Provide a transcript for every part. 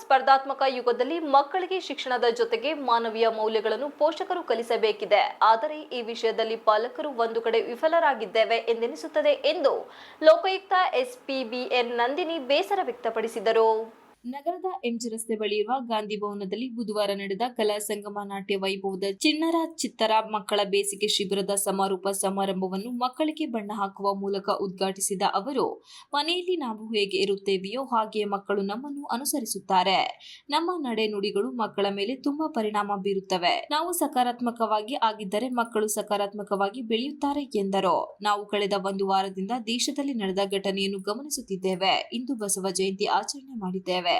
ಸ್ಪರ್ಧಾತ್ಮಕ ಯುಗದಲ್ಲಿ ಮಕ್ಕಳಿಗೆ ಶಿಕ್ಷಣದ ಜೊತೆಗೆ ಮಾನವೀಯ ಮೌಲ್ಯಗಳನ್ನು ಪೋಷಕರು ಕಲಿಸಬೇಕಿದೆ. ಆದರೆ ಈ ವಿಷಯದಲ್ಲಿ ಪಾಲಕರು ಒಂದು ಕಡೆ ವಿಫಲರಾಗಿದ್ದೇವೆ ಎಂದೆನಿಸುತ್ತದೆ ಎಂದು ಲೋಕಾಯುಕ್ತ ಎಸ್ಪಿಬಿಎನ್ ನಂದಿನಿ ಬೇಸರ ವ್ಯಕ್ತಪಡಿಸಿದರು. ನಗರದ ಎಂಜಿ ರಸ್ತೆ ಬಳಿ ಇರುವ ಗಾಂಧಿ ಭವನದಲ್ಲಿ ಬುಧವಾರ ನಡೆದ ಕಲಾ ಸಂಗಮ ನಾಟ್ಯ ವೈಭವದ ಚಿಣ್ಣರ ಚಿತ್ತರ ಮಕ್ಕಳ ಬೇಸಿಗೆ ಶಿಬಿರದ ಸಮಾರೋಪ ಸಮಾರಂಭವನ್ನು ಮಕ್ಕಳಿಗೆ ಬಣ್ಣ ಹಾಕುವ ಮೂಲಕ ಉದ್ಘಾಟಿಸಿದ ಅವರು, ಮನೆಯಲ್ಲಿ ನಾವು ಹೇಗೆ ಇರುತ್ತೇವೆಯೋ ಹಾಗೆಯೇ ಮಕ್ಕಳು ನಮ್ಮನ್ನು ಅನುಸರಿಸುತ್ತಾರೆ. ನಮ್ಮ ನಡೆ ನುಡಿಗಳು ಮಕ್ಕಳ ಮೇಲೆ ತುಂಬಾ ಪರಿಣಾಮ ಬೀರುತ್ತವೆ. ನಾವು ಸಕಾರಾತ್ಮಕವಾಗಿ ಆಗಿದ್ದರೆ ಮಕ್ಕಳು ಸಕಾರಾತ್ಮಕವಾಗಿ ಬೆಳೆಯುತ್ತಾರೆ ಎಂದರು. ನಾವು ಕಳೆದ ಒಂದು ವಾರದಿಂದ ದೇಶದಲ್ಲಿ ನಡೆದ ಘಟನೆಯನ್ನು ಗಮನಿಸುತ್ತಿದ್ದೇವೆ. ಇಂದು ಬಸವ ಜಯಂತಿ ಆಚರಣೆ ಮಾಡಿದ್ದೇವೆ.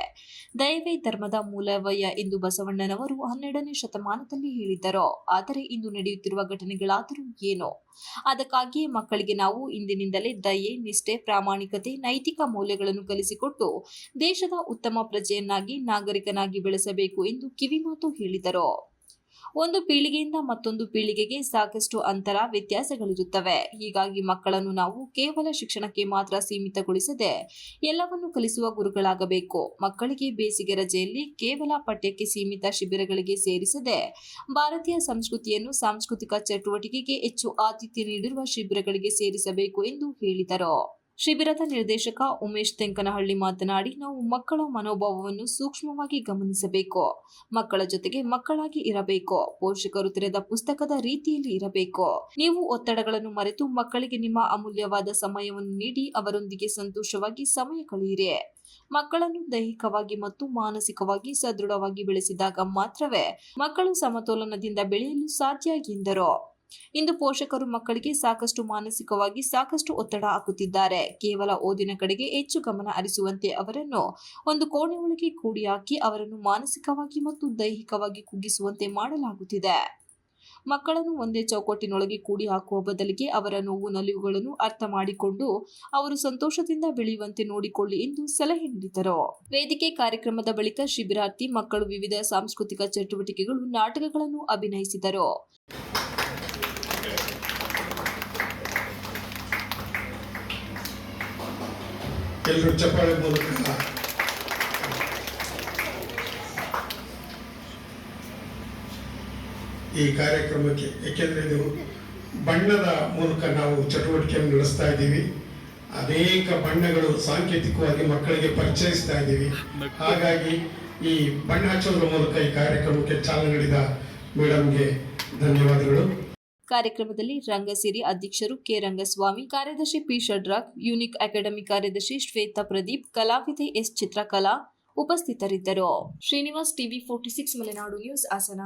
ದಯವೇ ಧರ್ಮದ ಮೂಲವಯ್ಯ ಎಂದು ಬಸವಣ್ಣನವರು ಹನ್ನೆರಡನೇ ಶತಮಾನದಲ್ಲಿ ಹೇಳಿದ್ದರು. ಆದರೆ ಇಂದು ನಡೆಯುತ್ತಿರುವ ಘಟನೆಗಳಾದರೂ ಏನು? ಅದಕ್ಕಾಗಿಯೇ ಮಕ್ಕಳಿಗೆ ನಾವು ಇಂದಿನಿಂದಲೇ ದಯೆ, ನಿಷ್ಠೆ, ಪ್ರಾಮಾಣಿಕತೆ, ನೈತಿಕ ಮೌಲ್ಯಗಳನ್ನು ಕಲಿಸಿಕೊಟ್ಟು ದೇಶದ ಉತ್ತಮ ಪ್ರಜೆಯನ್ನಾಗಿ, ನಾಗರಿಕನಾಗಿ ಬೆಳೆಸಬೇಕು ಎಂದು ಕಿವಿಮಾತು ಹೇಳಿದರು. ಒಂದು ಪೀಳಿಗೆಯಿಂದ ಮತ್ತೊಂದು ಪೀಳಿಗೆಗೆ ಸಾಕಷ್ಟು ಅಂತರ ವ್ಯತ್ಯಾಸಗಳಿರುತ್ತವೆ. ಹೀಗಾಗಿ ಮಕ್ಕಳನ್ನು ನಾವು ಕೇವಲ ಶಿಕ್ಷಣಕ್ಕೆ ಮಾತ್ರ ಸೀಮಿತಗೊಳಿಸದೆ ಎಲ್ಲವನ್ನು ಕಲಿಸುವ ಗುರುಗಳಾಗಬೇಕು. ಮಕ್ಕಳಿಗೆ ಬೇಸಿಗೆ ರಜೆಯಲ್ಲಿ ಕೇವಲ ಪಠ್ಯಕ್ಕೆ ಸೀಮಿತ ಶಿಬಿರಗಳಿಗೆ ಸೇರಿಸದೆ ಭಾರತೀಯ ಸಂಸ್ಕೃತಿಯನ್ನು ಸಾಂಸ್ಕೃತಿಕ ಚಟುವಟಿಕೆಗೆ ಹೆಚ್ಚು ಆತಿಥ್ಯ ನೀಡಿರುವ ಶಿಬಿರಗಳಿಗೆ ಸೇರಿಸಬೇಕು ಎಂದು ಹೇಳಿದರು. ಶಿಬಿರದ ನಿರ್ದೇಶಕ ಉಮೇಶ್ ತೆಂಕನಹಳ್ಳಿ ಮಾತನಾಡಿ, ನಾವು ಮಕ್ಕಳ ಮನೋಭಾವವನ್ನು ಸೂಕ್ಷ್ಮವಾಗಿ ಗಮನಿಸಬೇಕು. ಮಕ್ಕಳ ಜೊತೆಗೆ ಮಕ್ಕಳಾಗಿ ಇರಬೇಕು. ಪೋಷಕರು ತೆರೆದ ಪುಸ್ತಕದ ರೀತಿಯಲ್ಲಿ ಇರಬೇಕು. ನೀವು ಒತ್ತಡಗಳನ್ನು ಮರೆತು ಮಕ್ಕಳಿಗೆ ನಿಮ್ಮ ಅಮೂಲ್ಯವಾದ ಸಮಯವನ್ನು ನೀಡಿ, ಅವರೊಂದಿಗೆ ಸಂತೋಷವಾಗಿ ಸಮಯ ಕಳೆಯಿರಿ. ಮಕ್ಕಳನ್ನು ದೈಹಿಕವಾಗಿ ಮತ್ತು ಮಾನಸಿಕವಾಗಿ ಸದೃಢವಾಗಿ ಬೆಳೆಸಿದಾಗ ಮಾತ್ರವೇ ಮಕ್ಕಳು ಸಮತೋಲನದಿಂದ ಬೆಳೆಯಲು ಸಾಧ್ಯ ಎಂದರು. ಇಂದು ಪೋಷಕರು ಮಕ್ಕಳಿಗೆ ಸಾಕಷ್ಟು ಮಾನಸಿಕವಾಗಿ ಸಾಕಷ್ಟು ಒತ್ತಡ ಹಾಕುತ್ತಿದ್ದಾರೆ. ಕೇವಲ ಓದಿನ ಕಡೆಗೆ ಹೆಚ್ಚು ಗಮನ ಹರಿಸುವಂತೆ ಅವರನ್ನು ಒಂದು ಕೋಣೆ ಒಳಗೆ ಕೂಡಿ ಹಾಕಿ ಅವರನ್ನು ಮಾನಸಿಕವಾಗಿ ಮತ್ತು ದೈಹಿಕವಾಗಿ ಕುಗ್ಗಿಸುವಂತೆ ಮಾಡಲಾಗುತ್ತಿದೆ. ಮಕ್ಕಳನ್ನು ಒಂದೇ ಚೌಕಟ್ಟಿನೊಳಗೆ ಕೂಡಿ ಹಾಕುವ ಬದಲಿಗೆ ಅವರ ನೋವು ನಲಿವುಗಳನ್ನು ಅರ್ಥ ಮಾಡಿಕೊಂಡು ಅವರು ಸಂತೋಷದಿಂದ ಬೆಳೆಯುವಂತೆ ನೋಡಿಕೊಳ್ಳಿ ಎಂದು ಸಲಹೆ ನೀಡಿದರು. ವೇದಿಕೆ ಕಾರ್ಯಕ್ರಮದ ಬಳಿಕ ಶಿಬಿರಾರ್ಥಿ ಮಕ್ಕಳು ವಿವಿಧ ಸಾಂಸ್ಕೃತಿಕ ಚಟುವಟಿಕೆಗಳು, ನಾಟಕಗಳನ್ನು ಅಭಿನಯಿಸಿದರು. ಎಲ್ಲರೂ ಚಪ್ಪಾಳೆ ಮೂಲಕ ಈ ಕಾರ್ಯಕ್ರಮಕ್ಕೆ ಏಕೆಂದರೆ ಇದು ಬಣ್ಣದ ಮೂಲಕ ನಾವು ಚಟುವಟಿಕೆಯನ್ನು ನಡೆಸ್ತಾ ಇದ್ದೀವಿ. ಅನೇಕ ಬಣ್ಣಗಳು ಸಾಂಕೇತಿಕವಾಗಿ ಮಕ್ಕಳಿಗೆ ಪರಿಚಯಿಸ್ತಾ ಇದ್ದೀವಿ. ಹಾಗಾಗಿ ಈ ಬಣ್ಣ ಹಚ್ಚೋದ್ರ ಮೂಲಕ ಈ ಕಾರ್ಯಕ್ರಮಕ್ಕೆ ಚಾಲನೆ ನೀಡಿದ ಮೇಡಮ್ಗೆ ಧನ್ಯವಾದಗಳು. ಕಾರ್ಯಕ್ರಮದಲ್ಲಿ ರಂಗಸಿರಿ ಅಧ್ಯಕ್ಷರು ಕೆ. ರಂಗಸ್ವಾಮಿ, ಕಾರ್ಯದರ್ಶಿ ಪಿ. ಷಡ್ರಾಕ್ ಯೂನಿಕ್ ಅಕಾಡೆಮಿ ಕಾರ್ಯದರ್ಶಿ ಶ್ವೇತಾ ಪ್ರದೀಪ್, ಕಲಾವಿದೆ ಎಸ್. ಚಿತ್ರಕಲಾ ಉಪಸ್ಥಿತರಿದ್ದರು. Srinivas TV forty six, Malenadu news, Hassan.